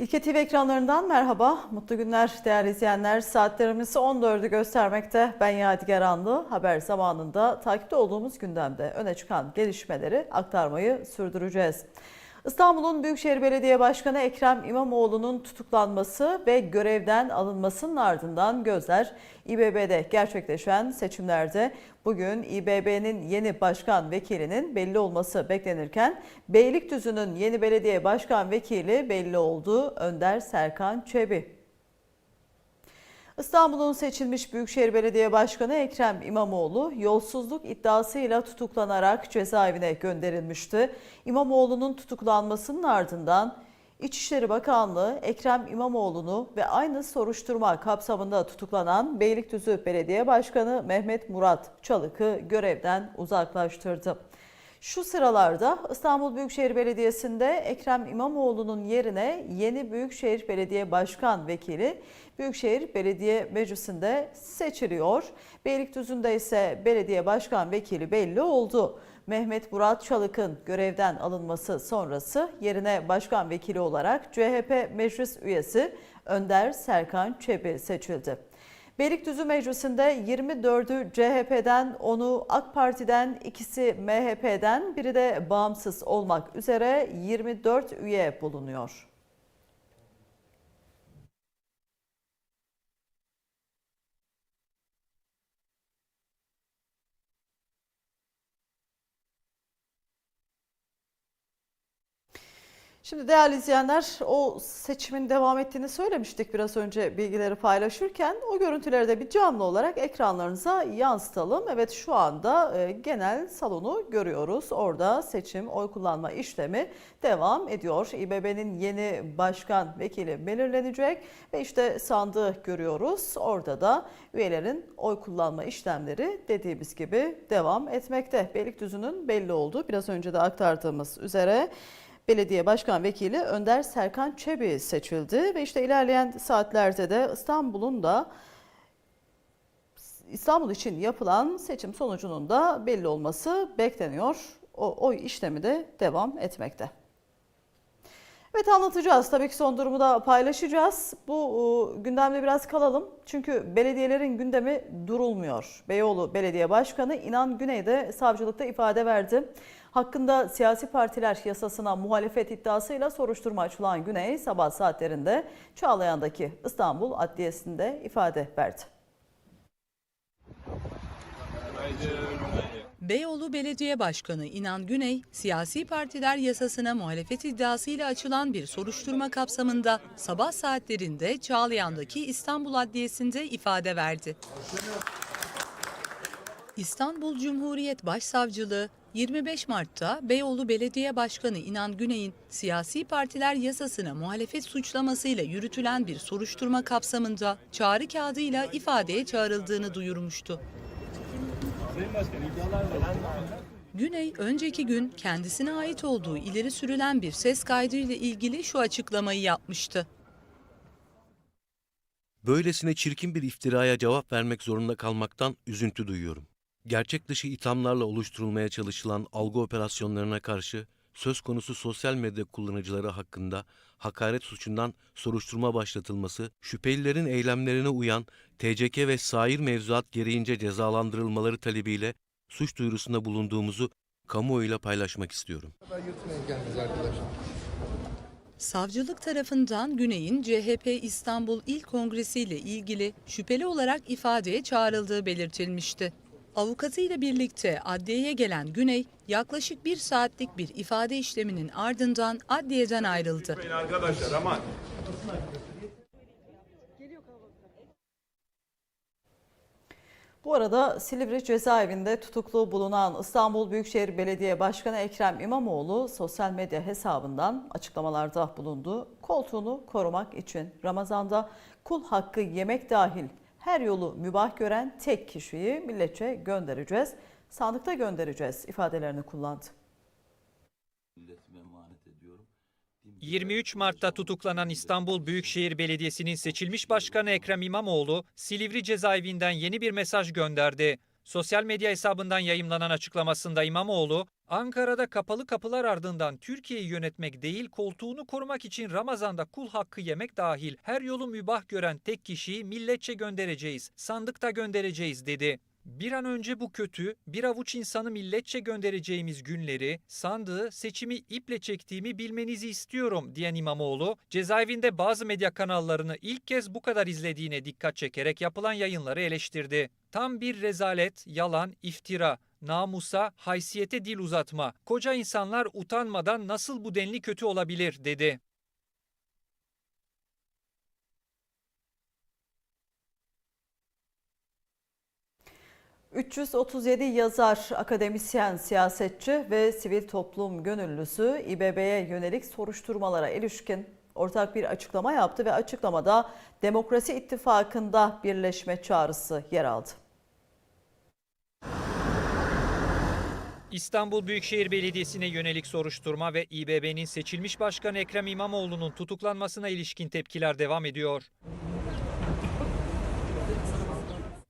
İlke TV ekranlarından merhaba, mutlu günler değerli izleyenler. Saatlerimiz 14'ü göstermekte. Ben Yadigar Anlı. Haber zamanında takipte olduğumuz gündemde öne çıkan gelişmeleri aktarmayı sürdüreceğiz. İstanbul'un Büyükşehir Belediye Başkanı Ekrem İmamoğlu'nun tutuklanması ve görevden alınmasının ardından gözler İBB'de gerçekleşen seçimlerde bugün İBB'nin yeni başkan vekilinin belli olması beklenirken Beylikdüzü'nün yeni belediye başkan vekili belli oldu Önder Serkan Çebi. İstanbul'un seçilmiş Büyükşehir Belediye Başkanı Ekrem İmamoğlu yolsuzluk iddiasıyla tutuklanarak cezaevine gönderilmişti. İmamoğlu'nun tutuklanmasının ardından İçişleri Bakanlığı Ekrem İmamoğlu'nu ve aynı soruşturma kapsamında tutuklanan Beylikdüzü Belediye Başkanı Mehmet Murat Çalık'ı görevden uzaklaştırdı. Şu sıralarda İstanbul Büyükşehir Belediyesi'nde Ekrem İmamoğlu'nun yerine yeni Büyükşehir Belediye Başkan Vekili Büyükşehir Belediye Meclisi'nde seçiliyor. Beylikdüzü'nde ise belediye başkan vekili belli oldu. Mehmet Murat Çalık'ın görevden alınması sonrası yerine başkan vekili olarak CHP meclis üyesi Önder Serkan Çebi seçildi. Beylikdüzü Meclisi'nde 24'ü CHP'den, 10'u AK Parti'den, ikisi MHP'den, biri de bağımsız olmak üzere 24 üye bulunuyor. Şimdi değerli izleyenler o seçimin devam ettiğini söylemiştik biraz önce bilgileri paylaşırken. O görüntüleri de bir canlı olarak ekranlarınıza yansıtalım. Evet şu anda e, genel salonu görüyoruz. Orada seçim, oy kullanma işlemi devam ediyor. İBB'nin yeni başkan vekili belirlenecek ve işte sandığı görüyoruz. Orada da üyelerin oy kullanma işlemleri dediğimiz gibi devam etmekte. Beylikdüzü'nün belli olduğu biraz önce de aktardığımız üzere Belediye Başkan Vekili Önder Serkan Çebi seçildi ve işte ilerleyen saatlerde de İstanbul'un da İstanbul için yapılan seçim sonucunun da belli olması bekleniyor. O oy işlemi de devam etmekte. Evet anlatacağız. Tabii ki son durumu da paylaşacağız. Bu e, gündemde biraz kalalım. Çünkü belediyelerin gündemi durulmuyor. Beyoğlu Belediye Başkanı İnan Güney de savcılıkta ifade verdi. Hakkında siyasi partiler yasasına muhalefet iddiasıyla soruşturma açılan Güney sabah saatlerinde Çağlayan'daki İstanbul Adliyesi'nde ifade verdi. Beyoğlu Belediye Başkanı İnan Güney, siyasi partiler yasasına muhalefet iddiasıyla açılan bir soruşturma kapsamında sabah saatlerinde Çağlayan'daki İstanbul Adliyesi'nde ifade verdi. İstanbul Cumhuriyet Başsavcılığı 25 Mart'ta Beyoğlu Belediye Başkanı İnan Güney'in siyasi partiler yasasına muhalefet suçlamasıyla yürütülen bir soruşturma kapsamında çağrı kağıdıyla ifadeye çağrıldığını duyurmuştu. Güney önceki gün kendisine ait olduğu ileri sürülen bir ses kaydıyla ilgili şu açıklamayı yapmıştı. Böylesine çirkin bir iftiraya cevap vermek zorunda kalmaktan üzüntü duyuyorum. Gerçek dışı ithamlarla oluşturulmaya çalışılan algı operasyonlarına karşı söz konusu sosyal medya kullanıcıları hakkında hakaret suçundan soruşturma başlatılması, şüphelilerin eylemlerine uyan TCK ve sair mevzuat gereğince cezalandırılmaları talebiyle suç duyurusunda bulunduğumuzu kamuoyuyla paylaşmak istiyorum. Savcılık tarafından Güney'in CHP İstanbul İl Kongresi ile ilgili şüpheli olarak ifadeye çağrıldığı belirtilmişti. Avukatıyla birlikte adliyeye gelen Güney yaklaşık bir saatlik bir ifade işleminin ardından adliyeden ayrıldı. Arkadaşlar aman. Bu arada Silivri cezaevinde tutuklu bulunan İstanbul Büyükşehir Belediye Başkanı Ekrem İmamoğlu sosyal medya hesabından açıklamalarda bulundu. Koltuğunu korumak için Ramazan'da kul hakkı yemek dahil her yolu mübah gören tek kişiyi milletçe göndereceğiz, sandıkta göndereceğiz ifadelerini kullandı. 23 Mart'ta tutuklanan İstanbul Büyükşehir Belediyesi'nin seçilmiş başkanı Ekrem İmamoğlu, Silivri cezaevinden yeni bir mesaj gönderdi. Sosyal medya hesabından yayımlanan açıklamasında İmamoğlu, Ankara'da kapalı kapılar ardından Türkiye'yi yönetmek değil koltuğunu korumak için Ramazan'da kul hakkı yemek dahil her yolu mübah gören tek kişiyi milletçe göndereceğiz, sandıkta göndereceğiz dedi. Bir an önce bu kötü, bir avuç insanı milletçe göndereceğimiz günleri, sandığı, seçimi iple çektiğimi bilmenizi istiyorum diyen İmamoğlu, cezaevinde bazı medya kanallarını ilk kez bu kadar izlediğine dikkat çekerek yapılan yayınları eleştirdi. Tam bir rezalet, yalan, iftira, namusa, haysiyete dil uzatma. Koca insanlar utanmadan nasıl bu denli kötü olabilir dedi. ...337 yazar, akademisyen, siyasetçi ve sivil toplum gönüllüsü İBB'ye yönelik soruşturmalara ilişkin ortak bir açıklama yaptı ve açıklamada Demokrasi İttifakı'nda birleşme çağrısı yer aldı. İstanbul Büyükşehir Belediyesi'ne yönelik soruşturma ve İBB'nin seçilmiş başkanı Ekrem İmamoğlu'nun tutuklanmasına ilişkin tepkiler devam ediyor.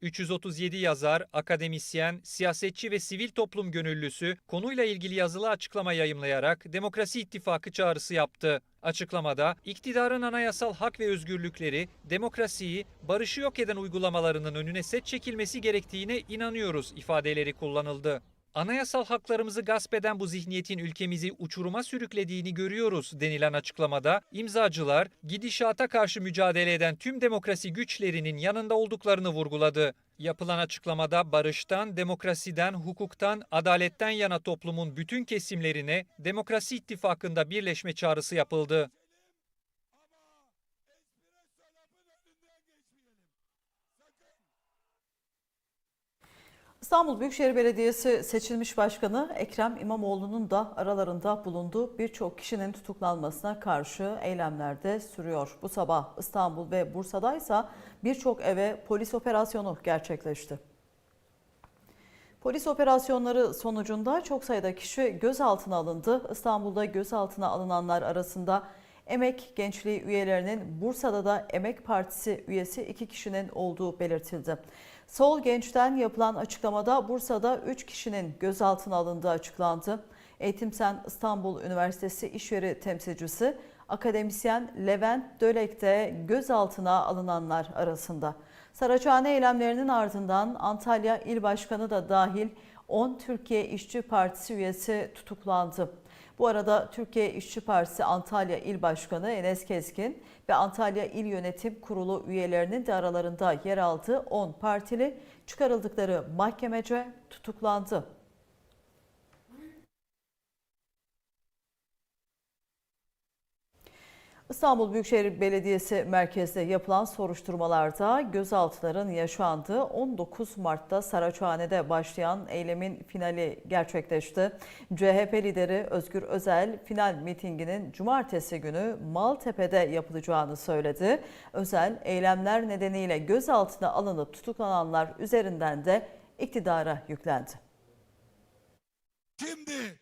337 yazar, akademisyen, siyasetçi ve sivil toplum gönüllüsü konuyla ilgili yazılı açıklama yayımlayarak Demokrasi İttifakı çağrısı yaptı. Açıklamada iktidarın anayasal hak ve özgürlükleri, demokrasiyi, barışı yok eden uygulamalarının önüne set çekilmesi gerektiğine inanıyoruz ifadeleri kullanıldı. Anayasal haklarımızı gasp eden bu zihniyetin ülkemizi uçuruma sürüklediğini görüyoruz denilen açıklamada imzacılar gidişata karşı mücadele eden tüm demokrasi güçlerinin yanında olduklarını vurguladı. Yapılan açıklamada barıştan, demokrasiden, hukuktan, adaletten yana toplumun bütün kesimlerine Demokrasi İttifakı'nda birleşme çağrısı yapıldı. İstanbul Büyükşehir Belediyesi seçilmiş başkanı Ekrem İmamoğlu'nun da aralarında bulunduğu birçok kişinin tutuklanmasına karşı eylemler de sürüyor. Bu sabah İstanbul ve Bursa'da ise birçok eve polis operasyonu gerçekleşti. Polis operasyonları sonucunda çok sayıda kişi gözaltına alındı. İstanbul'da gözaltına alınanlar arasında Emek Gençliği üyelerinin Bursa'da da Emek Partisi üyesi iki kişinin olduğu belirtildi. Sol Genç'ten yapılan açıklamada Bursa'da 3 kişinin gözaltına alındığı açıklandı. Eğitimsen İstanbul Üniversitesi İşyeri temsilcisi akademisyen Levent Dölek de gözaltına alınanlar arasında. Saraçhane eylemlerinin ardından Antalya İl Başkanı da dahil 10 Türkiye İşçi Partisi üyesi tutuklandı. Bu arada Türkiye İşçi Partisi Antalya İl Başkanı Enes Keskin ve Antalya İl Yönetim Kurulu üyelerinin de aralarında yer aldığı 10 partili çıkarıldıkları mahkemece tutuklandı. İstanbul Büyükşehir Belediyesi merkezde yapılan soruşturmalarda gözaltıların yaşandığı 19 Mart'ta Saraçhane'de başlayan eylemin finali gerçekleşti. CHP lideri Özgür Özel final mitinginin cumartesi günü Maltepe'de yapılacağını söyledi. Özel eylemler nedeniyle gözaltına alınıp tutuklananlar üzerinden de iktidara yüklendi. Şimdi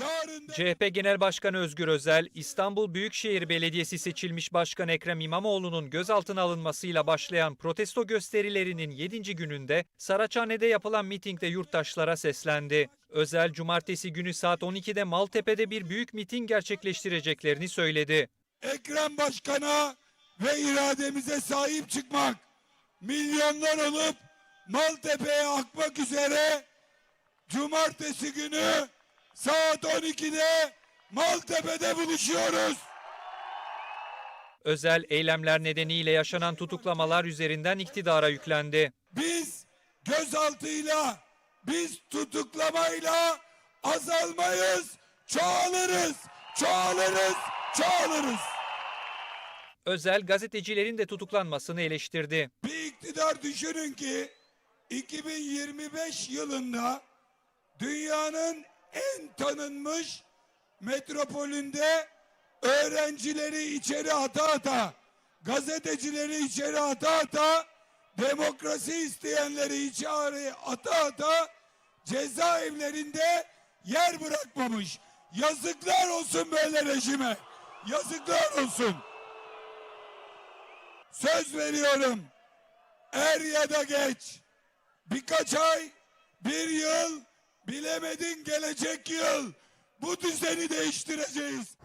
yarın CHP Genel Başkanı Özgür Özel, İstanbul Büyükşehir Belediyesi seçilmiş Başkan Ekrem İmamoğlu'nun gözaltına alınmasıyla başlayan protesto gösterilerinin 7. gününde Saraçhane'de yapılan mitingde yurttaşlara seslendi. Özel, cumartesi günü saat 12'de Maltepe'de bir büyük miting gerçekleştireceklerini söyledi. Ekrem Başkan'a ve irademize sahip çıkmak, milyonlar olup Maltepe'ye akmak üzere cumartesi günü saat 12'de Maltepe'de buluşuyoruz. Özel, eylemler nedeniyle yaşanan tutuklamalar üzerinden iktidara yüklendi. Biz gözaltıyla, biz tutuklamayla azalmayız, çoğalırız, çoğalırız, çoğalırız. Özel, gazetecilerin de tutuklanmasını eleştirdi. Bir iktidar düşünün ki 2025 yılında dünyanın en tanınmış metropolünde öğrencileri içeri ata ata, gazetecileri içeri ata ata, demokrasi isteyenleri içeri ata ata cezaevlerinde yer bırakmamış. Yazıklar olsun böyle rejime. Yazıklar olsun. Söz veriyorum. Er ya da geç birkaç ay, bir yıl, bilemedin gelecek yıl bu düzeni değiştireceğiz.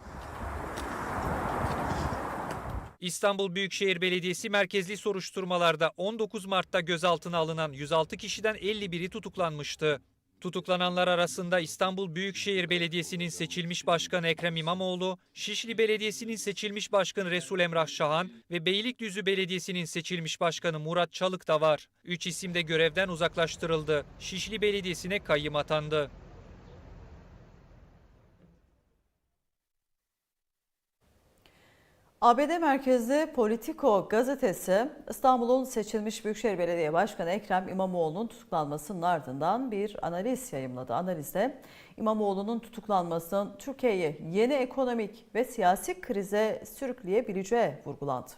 İstanbul Büyükşehir Belediyesi merkezli soruşturmalarda 19 Mart'ta gözaltına alınan 106 kişiden 51'i tutuklanmıştı. Tutuklananlar arasında İstanbul Büyükşehir Belediyesi'nin seçilmiş başkanı Ekrem İmamoğlu, Şişli Belediyesi'nin seçilmiş başkanı Resul Emrah Şahan ve Beylikdüzü Belediyesi'nin seçilmiş başkanı Murat Çalık da var. Üç isim de görevden uzaklaştırıldı. Şişli Belediyesi'ne kayyım atandı. ABD merkezli Politico gazetesi İstanbul'un seçilmiş Büyükşehir Belediye Başkanı Ekrem İmamoğlu'nun tutuklanmasının ardından bir analiz yayımladı. Analizde İmamoğlu'nun tutuklanmasının Türkiye'yi yeni ekonomik ve siyasi krize sürükleyebileceği vurgulandı.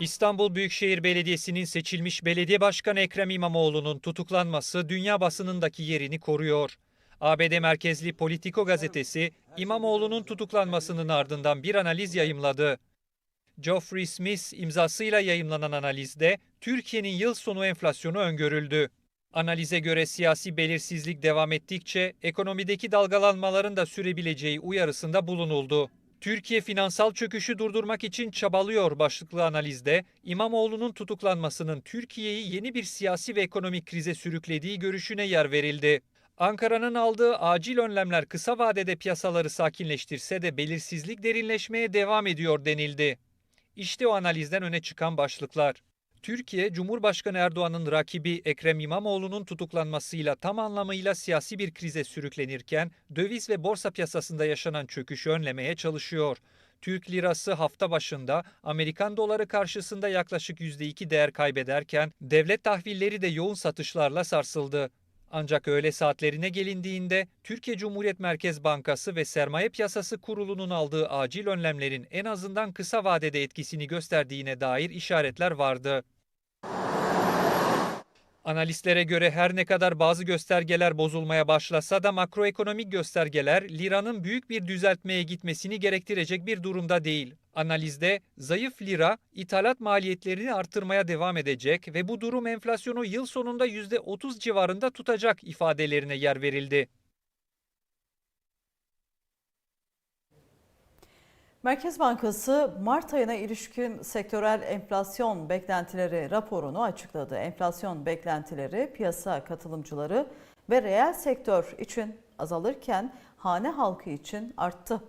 İstanbul Büyükşehir Belediyesi'nin seçilmiş belediye başkanı Ekrem İmamoğlu'nun tutuklanması dünya basınındaki yerini koruyor. ABD merkezli Politico gazetesi İmamoğlu'nun tutuklanmasının ardından bir analiz yayımladı. Geoffrey Smith imzasıyla yayımlanan analizde Türkiye'nin yıl sonu enflasyonu öngörüldü. Analize göre siyasi belirsizlik devam ettikçe ekonomideki dalgalanmaların da sürebileceği uyarısında bulunuldu. Türkiye finansal çöküşü durdurmak için çabalıyor başlıklı analizde İmamoğlu'nun tutuklanmasının Türkiye'yi yeni bir siyasi ve ekonomik krize sürüklediği görüşüne yer verildi. Ankara'nın aldığı acil önlemler kısa vadede piyasaları sakinleştirse de belirsizlik derinleşmeye devam ediyor denildi. İşte o analizden öne çıkan başlıklar. Türkiye, Cumhurbaşkanı Erdoğan'ın rakibi Ekrem İmamoğlu'nun tutuklanmasıyla tam anlamıyla siyasi bir krize sürüklenirken döviz ve borsa piyasasında yaşanan çöküşü önlemeye çalışıyor. Türk lirası hafta başında Amerikan doları karşısında yaklaşık %2 değer kaybederken devlet tahvilleri de yoğun satışlarla sarsıldı. Ancak öğle saatlerine gelindiğinde Türkiye Cumhuriyet Merkez Bankası ve Sermaye Piyasası Kurulu'nun aldığı acil önlemlerin en azından kısa vadede etkisini gösterdiğine dair işaretler vardı. Analistlere göre her ne kadar bazı göstergeler bozulmaya başlasa da makroekonomik göstergeler liranın büyük bir düzeltmeye gitmesini gerektirecek bir durumda değil. Analizde zayıf lira ithalat maliyetlerini artırmaya devam edecek ve bu durum enflasyonu yıl sonunda %30 civarında tutacak ifadelerine yer verildi. Merkez Bankası Mart ayına ilişkin sektörel enflasyon beklentileri raporunu açıkladı. Enflasyon beklentileri piyasa katılımcıları ve reel sektör için azalırken hane halkı için arttı.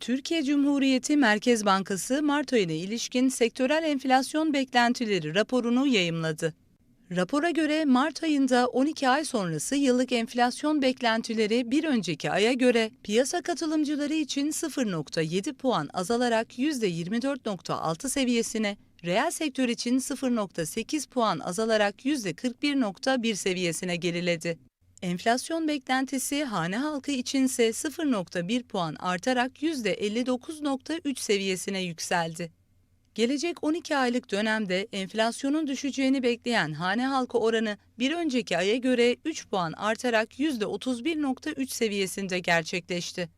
Türkiye Cumhuriyeti Merkez Bankası Mart ayına ilişkin sektörel enflasyon beklentileri raporunu yayımladı. Rapora göre Mart ayında 12 ay sonrası yıllık enflasyon beklentileri bir önceki aya göre piyasa katılımcıları için 0.7 puan azalarak %24.6 seviyesine, reel sektör için 0.8 puan azalarak %41.1 seviyesine geriledi. Enflasyon beklentisi hane halkı içinse 0.1 puan artarak %59.3 seviyesine yükseldi. Gelecek 12 aylık dönemde enflasyonun düşeceğini bekleyen hane halkı oranı bir önceki aya göre 3 puan artarak %31.3 seviyesinde gerçekleşti.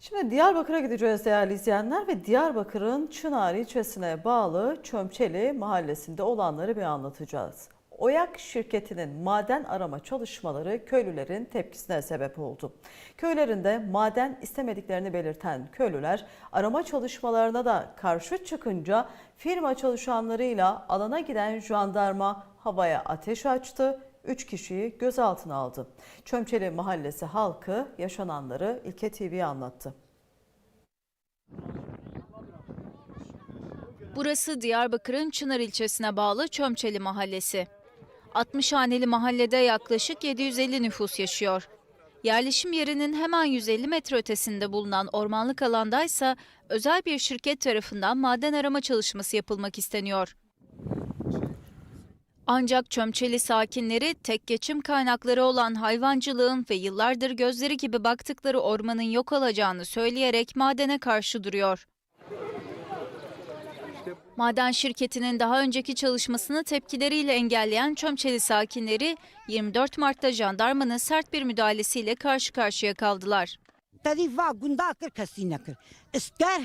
Şimdi Diyarbakır'a gideceğiz değerli izleyenler ve Diyarbakır'ın Çınar ilçesine bağlı Çömçeli mahallesinde olanları bir anlatacağız. Oyak şirketinin maden arama çalışmaları köylülerin tepkisine sebep oldu. Köylerinde maden istemediklerini belirten köylüler arama çalışmalarına da karşı çıkınca firma çalışanlarıyla alana giden jandarma havaya ateş açtı. 3 kişiyi gözaltına aldı. Çömçeli mahallesi halkı yaşananları İlke TV'ye anlattı. Burası Diyarbakır'ın Çınar ilçesine bağlı Çömçeli mahallesi. 60 haneli mahallede yaklaşık 750 nüfus yaşıyor. Yerleşim yerinin hemen 150 metre ötesinde bulunan ormanlık alandaysa özel bir şirket tarafından maden arama çalışması yapılmak isteniyor. Ancak Çömçeli sakinleri tek geçim kaynakları olan hayvancılığın ve yıllardır gözleri gibi baktıkları ormanın yok olacağını söyleyerek madene karşı duruyor. Maden şirketinin daha önceki çalışmasını tepkileriyle engelleyen Çömçeli sakinleri 24 Mart'ta jandarmanın sert bir müdahalesiyle karşı karşıya kaldılar. تدی وا گندا کر کسی نکر اسکر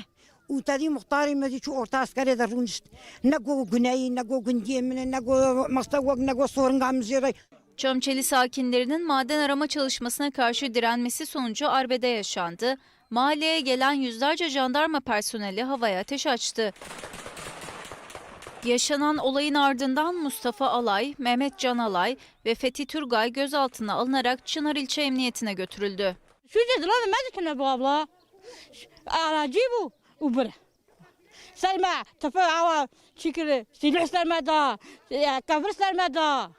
او تدی مختاری مدی چو orta askere de runşt ne go güneyi ne go gündiyemine ne go mastagok ne go sorungam zire Çömçeli sakinlerinin maden arama çalışmasına karşı direnmesi sonucu arbede yaşandı. Mahalleye gelen yüzlerce jandarma personeli havaya ateş açtı. Yaşanan olayın ardından Mustafa Alay, Mehmet Can Alay ve Fethi Türgay gözaltına alınarak Çınar İlçe Emniyetine götürüldü. Şücedi lan demedi ki ne bu abla? Aracı bu. Ubra. Selma, tepe hava çikiri, silah serme da, e, kavr serme da.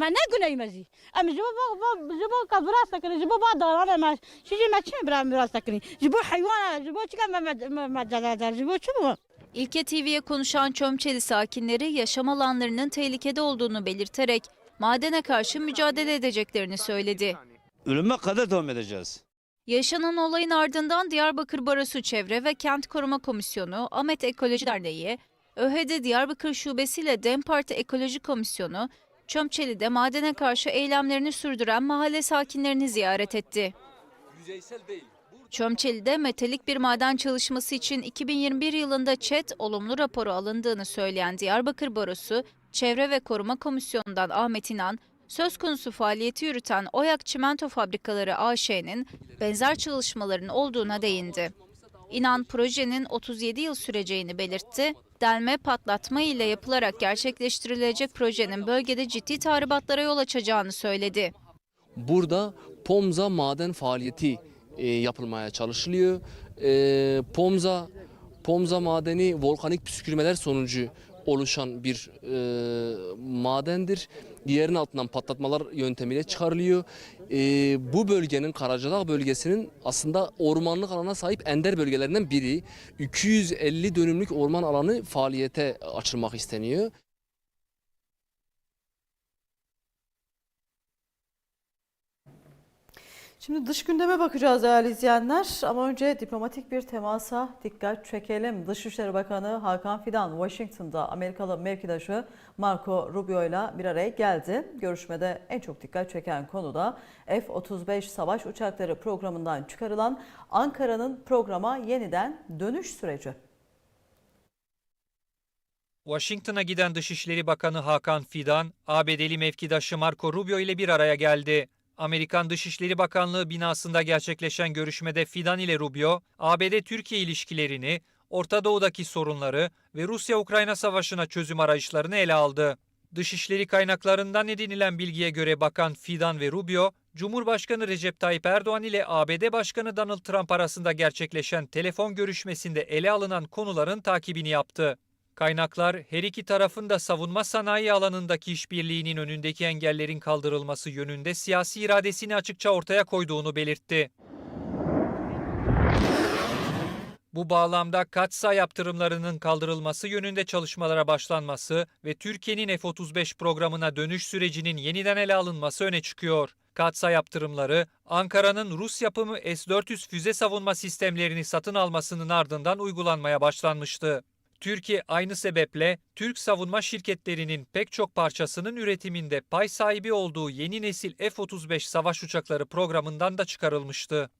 Ben ne güneyim ezi? Ama jibo bu bu jibo kavra sakını, jibo bu dağlara ma, şici ma çim bırak bırak sakını. Jibo hayvana, jibo çıkan ma ma ma ma jibo çubu. İlke TV'ye konuşan Çömçeli sakinleri yaşam alanlarının tehlikede olduğunu belirterek madene karşı mücadele edeceklerini söyledi. Ölüme kadar devam edeceğiz. Yaşanan olayın ardından Diyarbakır Barosu Çevre ve Kent Koruma Komisyonu, Ahmet Ekoloji Derneği, ÖHD Diyarbakır Şubesi ile DEM Parti Ekoloji Komisyonu, Çömçeli'de madene karşı eylemlerini sürdüren mahalle sakinlerini ziyaret etti. Çömçeli'de metalik bir maden çalışması için 2021 yılında ÇED olumlu raporu alındığını söyleyen Diyarbakır Barosu, Çevre ve Koruma Komisyonu'ndan Ahmet İnan, söz konusu faaliyeti yürüten Oyak Çimento Fabrikaları AŞ'nin benzer çalışmaların olduğuna değindi. İnan projenin 37 yıl süreceğini belirtti. Delme patlatma ile yapılarak gerçekleştirilecek projenin bölgede ciddi tahribatlara yol açacağını söyledi. Burada Pomza maden faaliyeti e, yapılmaya çalışılıyor. E, Pomza Pomza madeni volkanik püskürmeler sonucu oluşan bir e, madendir. Yerin altından patlatmalar yöntemiyle çıkarılıyor. E, bu bölgenin Karacadağ bölgesinin aslında ormanlık alana sahip ender bölgelerinden biri. 250 dönümlük orman alanı faaliyete açılmak isteniyor. Şimdi dış gündeme bakacağız değerli izleyenler ama önce diplomatik bir temasa dikkat çekelim. Dışişleri Bakanı Hakan Fidan Washington'da Amerikalı mevkidaşı Marco Rubio ile bir araya geldi. Görüşmede en çok dikkat çeken konu da F-35 savaş uçakları programından çıkarılan Ankara'nın programa yeniden dönüş süreci. Washington'a giden Dışişleri Bakanı Hakan Fidan, ABD'li mevkidaşı Marco Rubio ile bir araya geldi. Amerikan Dışişleri Bakanlığı binasında gerçekleşen görüşmede Fidan ile Rubio, ABD-Türkiye ilişkilerini, Orta Doğu'daki sorunları ve Rusya-Ukrayna savaşına çözüm arayışlarını ele aldı. Dışişleri kaynaklarından edinilen bilgiye göre Bakan Fidan ve Rubio, Cumhurbaşkanı Recep Tayyip Erdoğan ile ABD Başkanı Donald Trump arasında gerçekleşen telefon görüşmesinde ele alınan konuların takibini yaptı. Kaynaklar her iki tarafın da savunma sanayi alanındaki işbirliğinin önündeki engellerin kaldırılması yönünde siyasi iradesini açıkça ortaya koyduğunu belirtti. Bu bağlamda Katsa yaptırımlarının kaldırılması yönünde çalışmalara başlanması ve Türkiye'nin F-35 programına dönüş sürecinin yeniden ele alınması öne çıkıyor. Katsa yaptırımları, Ankara'nın Rus yapımı S-400 füze savunma sistemlerini satın almasının ardından uygulanmaya başlanmıştı. Türkiye aynı sebeple Türk savunma şirketlerinin pek çok parçasının üretiminde pay sahibi olduğu yeni nesil F-35 savaş uçakları programından da çıkarılmıştı.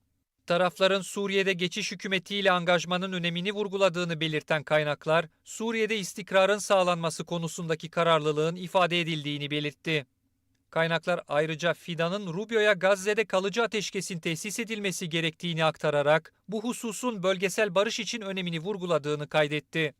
Tarafların Suriye'de geçiş hükümetiyle angajmanın önemini vurguladığını belirten kaynaklar, Suriye'de istikrarın sağlanması konusundaki kararlılığın ifade edildiğini belirtti. Kaynaklar ayrıca Fidan'ın Rubio'ya Gazze'de kalıcı ateşkesin tesis edilmesi gerektiğini aktararak bu hususun bölgesel barış için önemini vurguladığını kaydetti.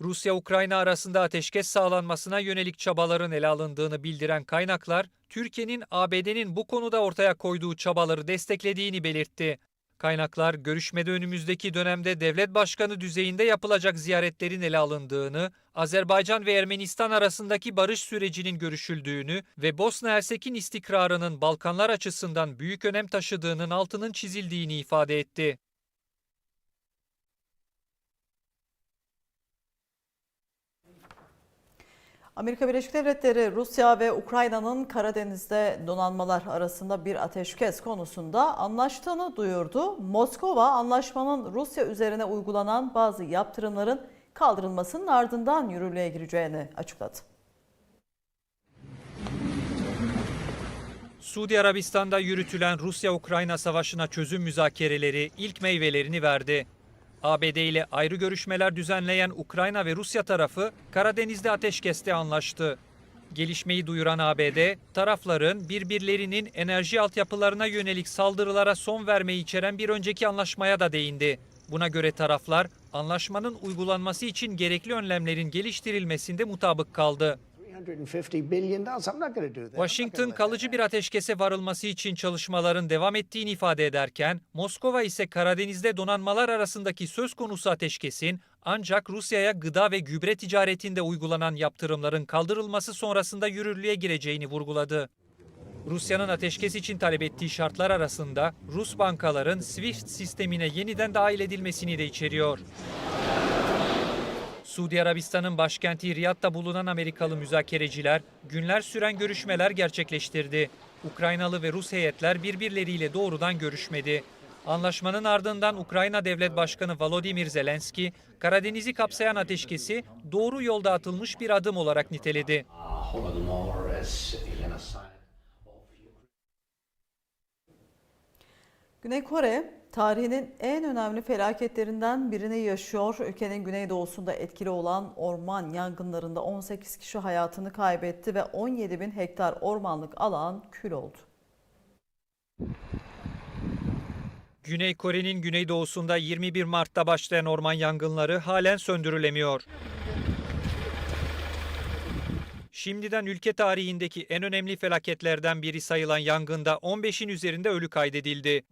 Rusya-Ukrayna arasında ateşkes sağlanmasına yönelik çabaların ele alındığını bildiren kaynaklar, Türkiye'nin ABD'nin bu konuda ortaya koyduğu çabaları desteklediğini belirtti. Kaynaklar görüşmede önümüzdeki dönemde devlet başkanı düzeyinde yapılacak ziyaretlerin ele alındığını, Azerbaycan ve Ermenistan arasındaki barış sürecinin görüşüldüğünü ve Bosna Hersek'in istikrarının Balkanlar açısından büyük önem taşıdığının altının çizildiğini ifade etti. Amerika Birleşik Devletleri, Rusya ve Ukrayna'nın Karadeniz'de donanmalar arasında bir ateşkes konusunda anlaştığını duyurdu. Moskova anlaşmanın Rusya üzerine uygulanan bazı yaptırımların kaldırılmasının ardından yürürlüğe gireceğini açıkladı. Suudi Arabistan'da yürütülen Rusya-Ukrayna savaşına çözüm müzakereleri ilk meyvelerini verdi. ABD ile ayrı görüşmeler düzenleyen Ukrayna ve Rusya tarafı Karadeniz'de ateşkeste anlaştı. Gelişmeyi duyuran ABD, tarafların birbirlerinin enerji altyapılarına yönelik saldırılara son vermeyi içeren bir önceki anlaşmaya da değindi. Buna göre taraflar, anlaşmanın uygulanması için gerekli önlemlerin geliştirilmesinde mutabık kaldı. Washington kalıcı bir ateşkese varılması için çalışmaların devam ettiğini ifade ederken, Moskova ise Karadeniz'de donanmalar arasındaki söz konusu ateşkesin ancak Rusya'ya gıda ve gübre ticaretinde uygulanan yaptırımların kaldırılması sonrasında yürürlüğe gireceğini vurguladı. Rusya'nın ateşkes için talep ettiği şartlar arasında Rus bankaların SWIFT sistemine yeniden dahil edilmesini de içeriyor. Suudi Arabistan'ın başkenti Riyad'da bulunan Amerikalı müzakereciler günler süren görüşmeler gerçekleştirdi. Ukraynalı ve Rus heyetler birbirleriyle doğrudan görüşmedi. Anlaşmanın ardından Ukrayna Devlet Başkanı Volodymyr Zelenski, Karadeniz'i kapsayan ateşkesi doğru yolda atılmış bir adım olarak niteledi. Güney Kore tarihinin en önemli felaketlerinden birini yaşıyor. Ülkenin güneydoğusunda etkili olan orman yangınlarında 18 kişi hayatını kaybetti ve 17 bin hektar ormanlık alan kül oldu. Güney Kore'nin güneydoğusunda 21 Mart'ta başlayan orman yangınları halen söndürülemiyor. Şimdiden ülke tarihindeki en önemli felaketlerden biri sayılan yangında 15'in üzerinde ölü kaydedildi.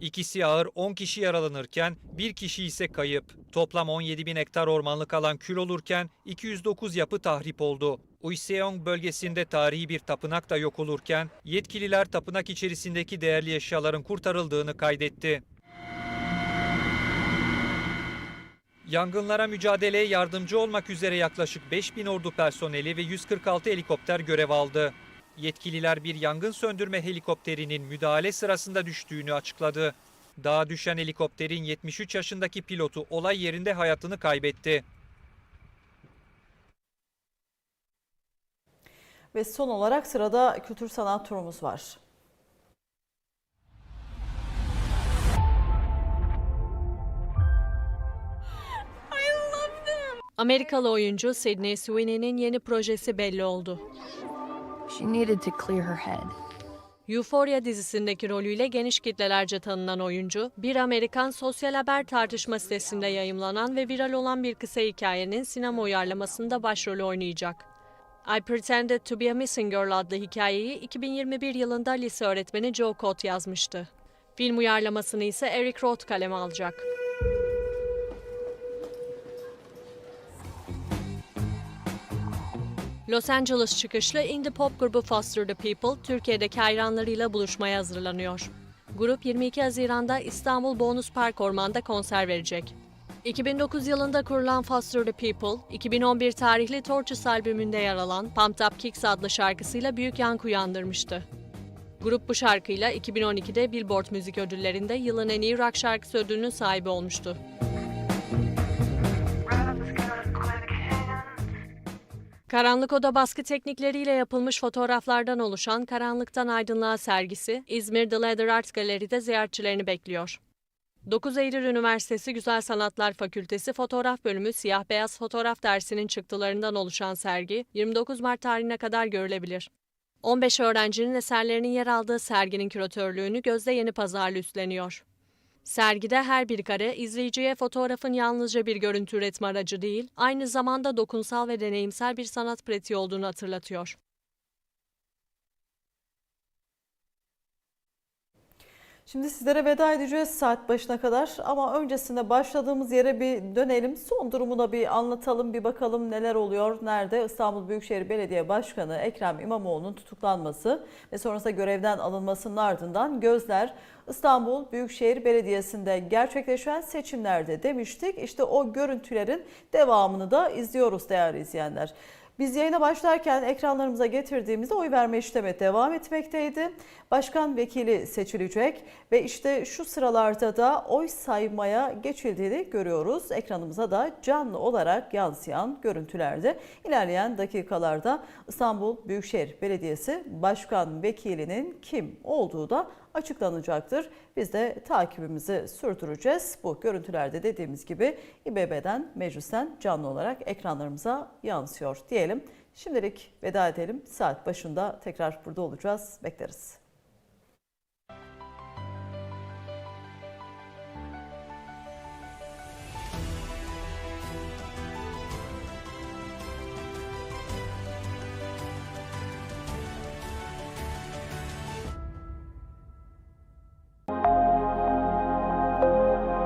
İkisi ağır 10 kişi yaralanırken bir kişi ise kayıp. Toplam 17 bin hektar ormanlık alan kül olurken 209 yapı tahrip oldu. Uyseong bölgesinde tarihi bir tapınak da yok olurken yetkililer tapınak içerisindeki değerli eşyaların kurtarıldığını kaydetti. Yangınlara mücadeleye yardımcı olmak üzere yaklaşık 5000 ordu personeli ve 146 helikopter görev aldı. Yetkililer bir yangın söndürme helikopterinin müdahale sırasında düştüğünü açıkladı. Dağa düşen helikopterin 73 yaşındaki pilotu olay yerinde hayatını kaybetti. Ve son olarak sırada kültür sanat turumuz var. Amerikalı oyuncu Sydney Sweeney'nin yeni projesi belli oldu. She needed to clear her head. Euphoria dizisindeki rolüyle geniş kitlelerce tanınan oyuncu, bir Amerikan sosyal haber tartışma sitesinde yayımlanan ve viral olan bir kısa hikayenin sinema uyarlamasında başrolü oynayacak. I Pretended to be a Missing Girl adlı hikayeyi 2021 yılında lise öğretmeni Joe Cott yazmıştı. Film uyarlamasını ise Eric Roth kaleme alacak. Los Angeles çıkışlı indie pop grubu Foster the People, Türkiye'deki hayranlarıyla buluşmaya hazırlanıyor. Grup 22 Haziran'da İstanbul Bonus Park Orman'da konser verecek. 2009 yılında kurulan Foster the People, 2011 tarihli Torches albümünde yer alan Pumped Up Kicks adlı şarkısıyla büyük yankı uyandırmıştı. Grup bu şarkıyla 2012'de Billboard Müzik Ödülleri'nde yılın en iyi rock şarkısı ödülünün sahibi olmuştu. Karanlık Oda baskı teknikleriyle yapılmış fotoğraflardan oluşan Karanlıktan Aydınlığa sergisi İzmir The Leather Art Gallery'de ziyaretçilerini bekliyor. 9 Eylül Üniversitesi Güzel Sanatlar Fakültesi Fotoğraf Bölümü Siyah Beyaz Fotoğraf dersinin çıktılarından oluşan sergi 29 Mart tarihine kadar görülebilir. 15 öğrencinin eserlerinin yer aldığı serginin küratörlüğünü Gözde Yeni Pazarlı üstleniyor. Sergide her bir kare izleyiciye fotoğrafın yalnızca bir görüntü üretme aracı değil, aynı zamanda dokunsal ve deneyimsel bir sanat pratiği olduğunu hatırlatıyor. Şimdi sizlere veda edeceğiz saat başına kadar ama öncesinde başladığımız yere bir dönelim. Son durumuna bir anlatalım, bir bakalım neler oluyor, nerede? İstanbul Büyükşehir Belediye Başkanı Ekrem İmamoğlu'nun tutuklanması ve sonrasında görevden alınmasının ardından gözler İstanbul Büyükşehir Belediyesi'nde gerçekleşen seçimlerde demiştik. İşte o görüntülerin devamını da izliyoruz değerli izleyenler. Biz yayına başlarken ekranlarımıza getirdiğimizde oy verme işlemi devam etmekteydi. Başkan vekili seçilecek ve işte şu sıralarda da oy saymaya geçildiğini görüyoruz. Ekranımıza da canlı olarak yansıyan görüntülerde ilerleyen dakikalarda İstanbul Büyükşehir Belediyesi Başkan Vekilinin kim olduğu da açıklanacaktır. Biz de takibimizi sürdüreceğiz. Bu görüntülerde dediğimiz gibi İBB'den, meclisten canlı olarak ekranlarımıza yansıyor diyelim. Şimdilik veda edelim. Saat başında tekrar burada olacağız. Bekleriz.